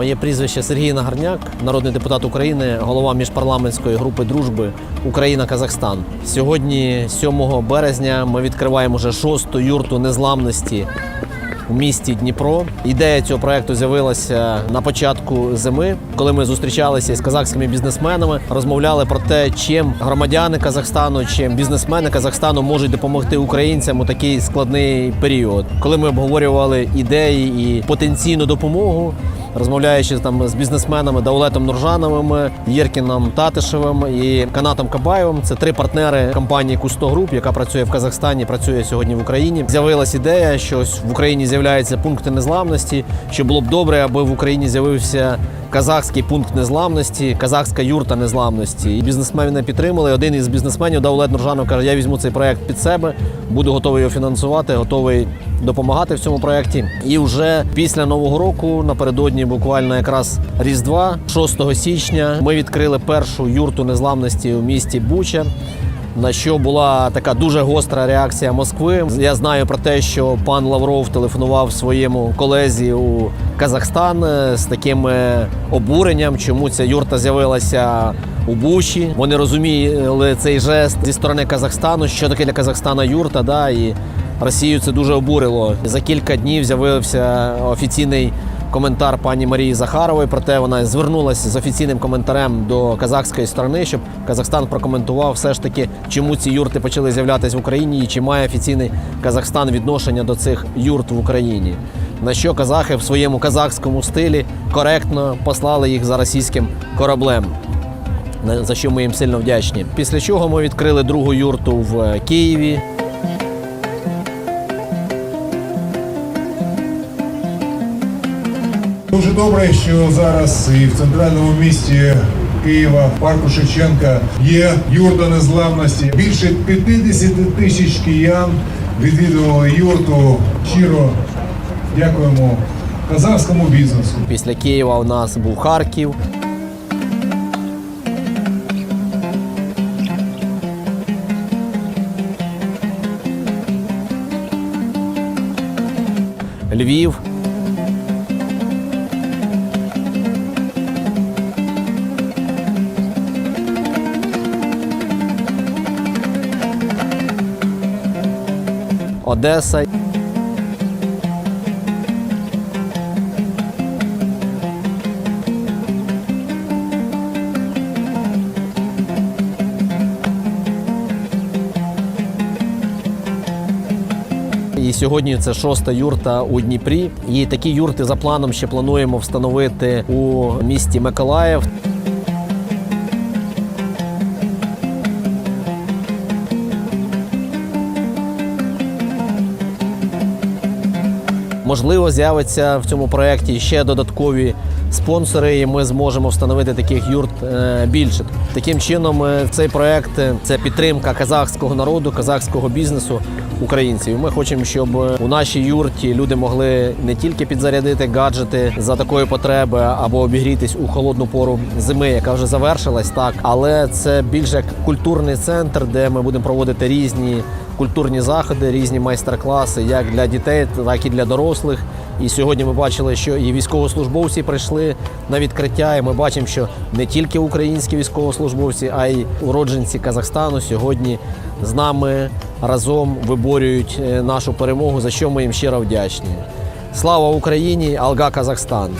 Моє прізвище Сергій Нагарняк, народний депутат України, голова міжпарламентської групи дружби Україна-Казахстан. Сьогодні, 7 березня, ми відкриваємо вже шосту юрту незламності у місті Дніпро. Ідея цього проекту з'явилася на початку зими, коли ми зустрічалися з казахськими бізнесменами, розмовляли про те, чим громадяни Казахстану, чим бізнесмени Казахстану можуть допомогти українцям у такий складний період. Коли ми обговорювали ідеї і потенційну допомогу. Розмовляючи там з бізнесменами Даулетом Нуржановим, Єркіном Татишевим і Канатом Кабаєвим, це три партнери компанії Кусто Груп, яка працює в Казахстані, працює сьогодні в Україні. З'явилась ідея, що ось в Україні з'являються пункти незламності. Що було б добре, аби в Україні з'явився казахський пункт незламності, казахська юрта незламності. І бізнесмени підтримали. Один із бізнесменів Даулет Нуржанов каже: Я візьму цей проект під себе, буду готовий його фінансувати, готовий допомагати в цьому проєкті. І вже після нового року, напередодні, буквально якраз Різдва, 6 січня, ми відкрили першу юрту незламності у місті Буча. На що була така дуже гостра реакція Москви. Я знаю про те, що пан Лавров телефонував своєму колезі у Казахстан е, з таким е, обуренням, чому ця юрта з'явилася у Бучі. Вони розуміли цей жест зі сторони Казахстану, що таке для Казахстана юрта. Да, і Росію це дуже обурило. За кілька днів з'явився офіційний коментар пані Марії Захарової. Проте вона звернулася з офіційним коментарем до казахської сторони, щоб Казахстан прокоментував все ж таки, чому ці юрти почали з'являтися в Україні і чи має офіційний Казахстан відношення до цих юрт в Україні. На що казахи в своєму казахському стилі коректно послали їх за російським кораблем. За що ми їм сильно вдячні. Після чого ми відкрили другу юрту в е, Києві. Дуже добре, що зараз і в центральному місті Києва, парку Шевченка, є юрта незламності. Більше 50 тисяч киян відвідували юрту. Щиро дякуємо казахському бізнесу. Після Києва у нас був Харків. Львів. Одеса. І сьогодні це шоста юрта у Дніпрі. І такі юрти за планом ще плануємо встановити у місті Миколаїв. Можливо, з'явиться в цьому проєкті ще додаткові спонсори, і ми зможемо встановити таких юрт е, більше. Таким чином, е, цей проєкт е, це підтримка казахського народу, казахського бізнесу українців. Ми хочемо, щоб у нашій юрті люди могли не тільки підзарядити гаджети за такої потреби або обігрітись у холодну пору зими, яка вже завершилась, так але це більше як культурний центр, де ми будемо проводити різні культурні заходи, різні майстер-класи, як для дітей, так і для дорослих. І сьогодні ми бачили, що і військовослужбовці прийшли на відкриття. І ми бачимо, що не тільки українські військовослужбовці, а й уродженці Казахстану сьогодні з нами разом виборюють е, нашу перемогу, за що ми їм щиро вдячні. Слава Україні! Алга Казахстан!